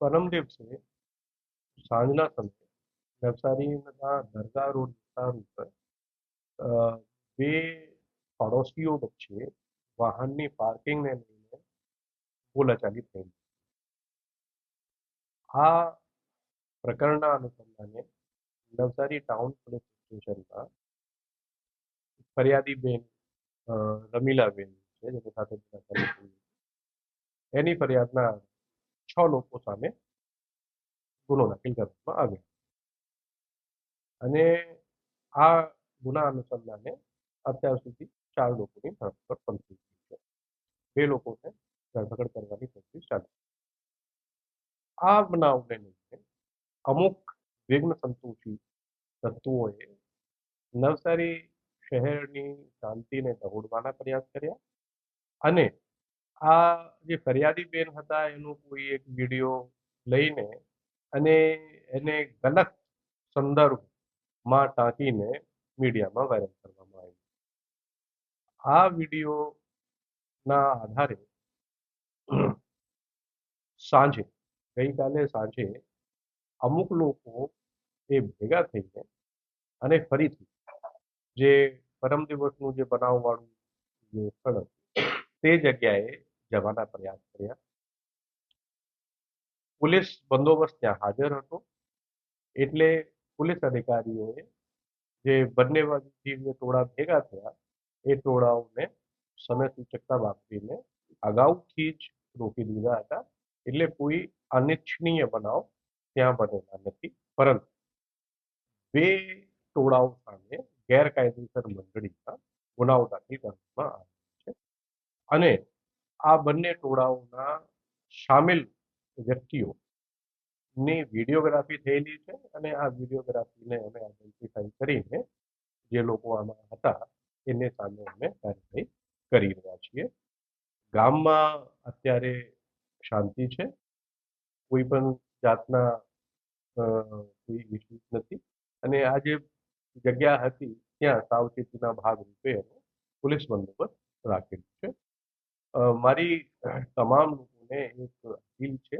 પરમ દિવસે સાંજના સમયે નવસારીના દરગાહ રોડ વિસ્તાર ઉપર બે પડોશીઓ વચ્ચે વાહનની પાર્કિંગને લઈને બોલાચાલી થઈ. આ પ્રકરણના અનુસંધાને નવસારી ટાઉન પોલીસ સ્ટેશનમાં ફરિયાદીબેન રમીલાબેન છે, જેની સાથે એની ફરિયાદના છ લોકો સામે ગુનો દાખલ કરવામાં આવ્યો અને આ ગુના અનુસંધાને અત્યાર સુધી ચાર લોકોની ધરપકડ પણ થઈ ગઈ છે બે લોકોને ધરપકડ કરવાની કોશિશ ચાલુ છે. આ બનાવને લઈને અમુક વિઘ્ન સંતોષી તત્વોએ નવસારી શહેરની શાંતિને દહોડવાના પ્રયાસ કર્યા અને આ જે ફરિયાદી બેન હતા, એનો કોઈ એક વીડિયો લઈને અને એને ગલત સંદર્ભમાં ટાંકીને મીડિયામાં વાયરલ કરવામાં આવ્યું. આ વિડીયોના આધારે સાંજે, ગઈકાલે સાંજે અમુક લોકો એ ભેગા થઈને અને ફરીથી જે પરમ દિવસનું જે બનાવવાળું જે સ્થળ તે જગ્યાએ જવાના પ્રયાસ કર્યા પોલીસ બંદોબસ્ત ત્યાં હાજર હતો એટલે પોલીસ અધિકારીઓએ જે બંને બાજુથી જે ટોળા ભેગા થયા એ ટોળાઓને સમય સૂચકતા વાપરીને અગાઉથી જ રોકી દીધા હતા એટલે કોઈ અનિચ્છનીય બનાવ ત્યાં બનેલા નથી પરંતુ બે ટોળાઓ સામે ગેરકાયદેસર મંડળીમાં ગુનાઓ દાખલ કરવામાં આવ્યો છે અને આ બંને ટોળાઓના સામેલ વ્યક્તિઓ ની વિડીયોગ્રાફી થયેલી છે અને આ વિડીયોગ્રાફીને અમે આઈડેન્ટિફાઈ કરીને જે લોકો આમાં હતા એને સામે અમે કાર્યવાહી કરી રહ્યા છીએ. ગામમાં અત્યારે શાંતિ છે. કોઈ પણ જાતના કોઈ ઇસ્યુઝ નથી. અને આ જે જગ્યા હતી ત્યાં સાવચેતીના ભાગરૂપે પોલીસ બંદોબસ્ત રાખેલું છે. મારી તમામ લોકોને એક અપીલ છે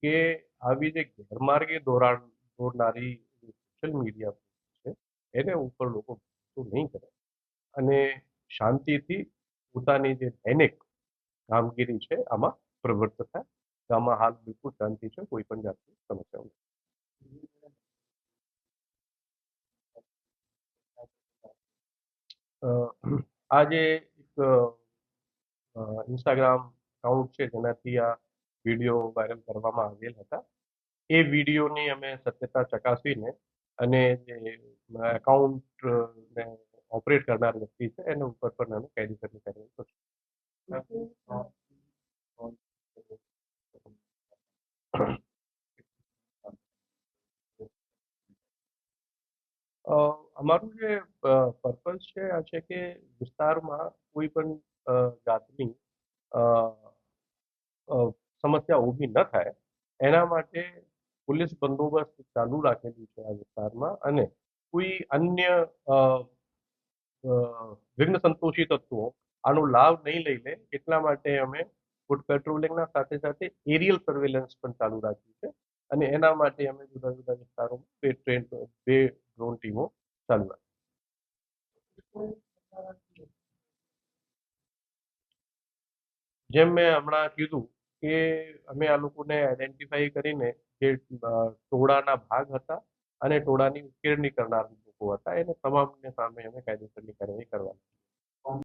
કે આવી જે ગેરમાર્ગે દોરાણ દોરનારી સોશિયલ મીડિયા છે, એને ઉપર લોકો નહીં કરે અને શાંતિથી પોતાની જે દૈનિક કામગીરી છે, આમાં પ્રવૃત્ત થાય. ગામમાં હાલ બિલકુલ શાંતિ છે, કોઈ પણ જાતની સમસ્યાઓ નથી. આજે એક ઇન્સ્ટાગ્રામ એકાઉન્ટ છે, જેનાથી આ વીડિયો વાયરલ કરવામાં આવેલ હતા. એ વિડીયોની અમે સત્યતા ચકાસીને અને જે એકાઉન્ટ ને ઓપરેટ કરનાર વ્યક્તિ છે, એના ઉપર પણ અમે કાયદેસરની કાર્યવાહી કરશું. અમારું જે પર્પઝ છે, આ છે કે વિસ્તારમાં કોઈ પણ જાતની સમસ્યા ઊભી ન થાય. એના માટે પોલીસ બંદોબસ્ત ચાલુ રાખેલું છે આ વિસ્તારમાં અને કોઈ અન્ય વિઘ્ન સંતોષી તત્વો આનો લાભ નહીં લઈ લે એટલા માટે અમે ફૂડ પેટ્રોલિંગના સાથે સાથે એરિયલ સર્વેલન્સ પણ ચાલુ રાખ્યું છે અને એના માટે અમે જુદા જુદા વિસ્તારોમાં બે ટ્રેન, બે ડ્રોન ટીમો ચાલુ રાખી. જેમ મેં હમણાં કીધું કે અમે આ લોકોને આઈડેન્ટિફાઈ કરીને જે ટોળાના ભાગ હતા અને ટોળાની ઉશ્કેરણી કરનાર લોકો હતા. એને તમામને સામે અમે કાયદેસરની કાર્યવાહી કરવાની